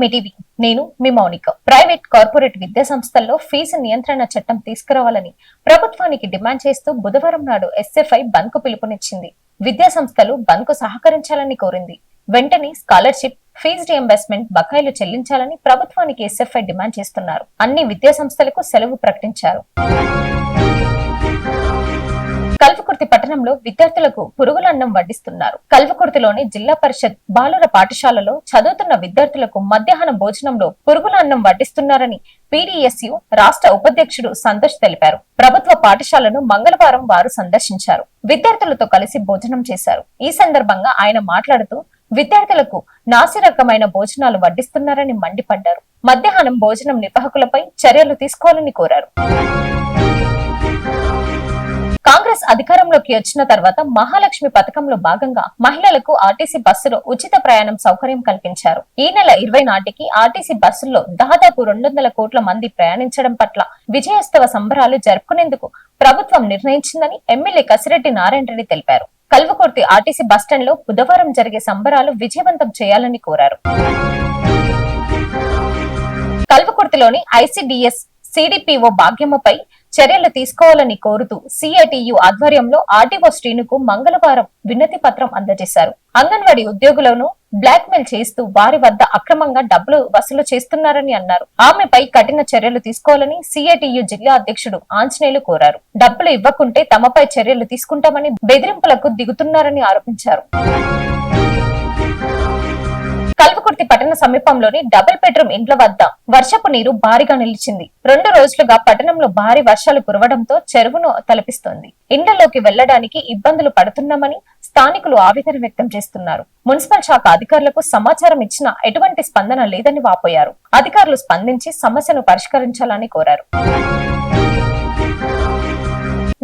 To TV నేను మీ Mounika. Private corporate విద్యా సంస్థల్లో ఫీజు నియంత్రణ చట్టం తీసుకురావాలని ప్రభుత్వానికి డిమాండ్ చేస్తూ బుధవారం నాడు ఎస్ఎఫ్ఐ బంద్కు పిలుపునిచ్చింది. విద్యా సంస్థలు బంద్కు సహకరించాలని కోరింది. వెంటనే స్కాలర్షిప్ ఫీజు రియంబర్స్మెంట్ బకాయిలు చెల్లించాలని ప్రభుత్వానికి ఎస్ఎఫ్ఐ డిమాండ్ చేస్తున్నారు. అన్ని విద్యా సంస్థలకు సెలవు ప్రకటించారు. కల్వకుర్తి పట్టణంలో విద్యార్థులకు పురుగుల అన్నం వడ్డిస్తున్నారు. కల్వకుర్తిలోని జిల్లా పరిషత్ బాలుర పాఠశాలలో చదువుతున్న విద్యార్థులకు మధ్యాహ్నం భోజనంలో పురుగుల అన్నం వడ్డిస్తున్నారని పీడీఎస్యు రాష్ట్ర ఉపాధ్యక్షుడు సంతోష్ తెలిపారు. ప్రభుత్వ పాఠశాలను మంగళవారం వారు సందర్శించారు. విద్యార్థులతో కలిసి భోజనం చేశారు. ఈ సందర్భంగా ఆయన మాట్లాడుతూ విద్యార్థులకు నాసిరకమైన భోజనాలు వడ్డిస్తున్నారని మండిపడ్డారు. మధ్యాహ్నం భోజనం నిర్వాహకులపై చర్యలు తీసుకోవాలని కోరారు. అధికారంలోకి వచ్చిన తర్వాత మహాలక్ష్మి పథకంలో భాగంగా మహిళలకు ఆర్టీసీ బస్సులో ఉచిత ప్రయాణం సౌకర్యం కల్పించారు. ఈ నెల ఇరవై నాటికి ఆర్టీసీ బస్సుల్లో దాదాపు రెండు వందల కోట్ల మంది ప్రయాణించడం పట్ల విజయోత్సవ సంబరాలు జరుపుకునేందుకు ప్రభుత్వం నిర్ణయించిందని ఎమ్మెల్యే కసిరెడ్డి నారాయణ రెడ్డి తెలిపారు. కల్వకుర్తి ఆర్టీసీ బస్టాండ్లో బుధవారం జరిగే సంబరాలు విజయవంతం చేయాలని కోరారు. కల్వకుర్తిలోని ఐసిడిఎస్ సిడిపిఓ భాగ్యమ్మపై చర్యలు తీసుకోవాలని కోరుతూ సిఐటియు ఆధ్వర్యంలో ఆర్టీఓ శ్రీనుకు మంగళవారం వినతి పత్రం అందజేశారు. అంగన్వాడీ ఉద్యోగులను బ్లాక్ మెయిల్ చేస్తూ వారి వద్ద అక్రమంగా డబ్బులు వసూలు చేస్తున్నారని అన్నారు. ఆమెపై కఠిన చర్యలు తీసుకోవాలని సిఐటియు జిల్లా అధ్యక్షుడు ఆంజనేయులు కోరారు. డబ్బులు ఇవ్వకుంటే తమపై చర్యలు తీసుకుంటామని బెదిరింపులకు దిగుతున్నారని ఆరోపించారు. సమీపంలోని డబుల్ బెడ్రూమ్ ఇండ్ల వద్ద వర్షపు నీరు భారీగా నిలిచింది. రెండు రోజులుగా పట్టణంలో భారీ వర్షాలు కురవడంతో చెరువును తలపిస్తోంది. ఇండ్లలోకి వెళ్ళడానికి ఇబ్బందులు పడుతున్నామని స్థానికులు ఆవేదన వ్యక్తం చేస్తున్నారు. మున్సిపల్ శాఖ అధికారులకు సమాచారం ఇచ్చినా ఎటువంటి స్పందన లేదని వాపోయారు. అధికారులు స్పందించి సమస్యను పరిష్కరించాలని కోరారు.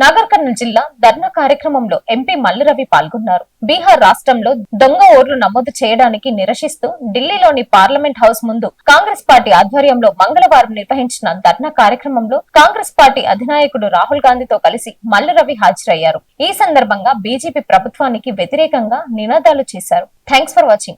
నాగర్ కర్నూలు జిల్లా ధర్నా కార్యక్రమంలో ఎంపీ మల్లురవి పాల్గొన్నారు. బీహార్ రాష్ట్రంలో దొంగ ఓట్లు నమోదు చేయడానికి నిరసిస్తూ ఢిల్లీలోని పార్లమెంట్ హౌస్ ముందు కాంగ్రెస్ పార్టీ ఆధ్వర్యంలో మంగళవారం నిర్వహించిన ధర్నా కార్యక్రమంలో కాంగ్రెస్ పార్టీ అధినాయకుడు రాహుల్ గాంధీతో కలిసి మల్లరవి హాజరయ్యారు. ఈ సందర్భంగా బీజేపీ ప్రభుత్వానికి వ్యతిరేకంగా నినాదాలు చేశారు. Thanks for watching.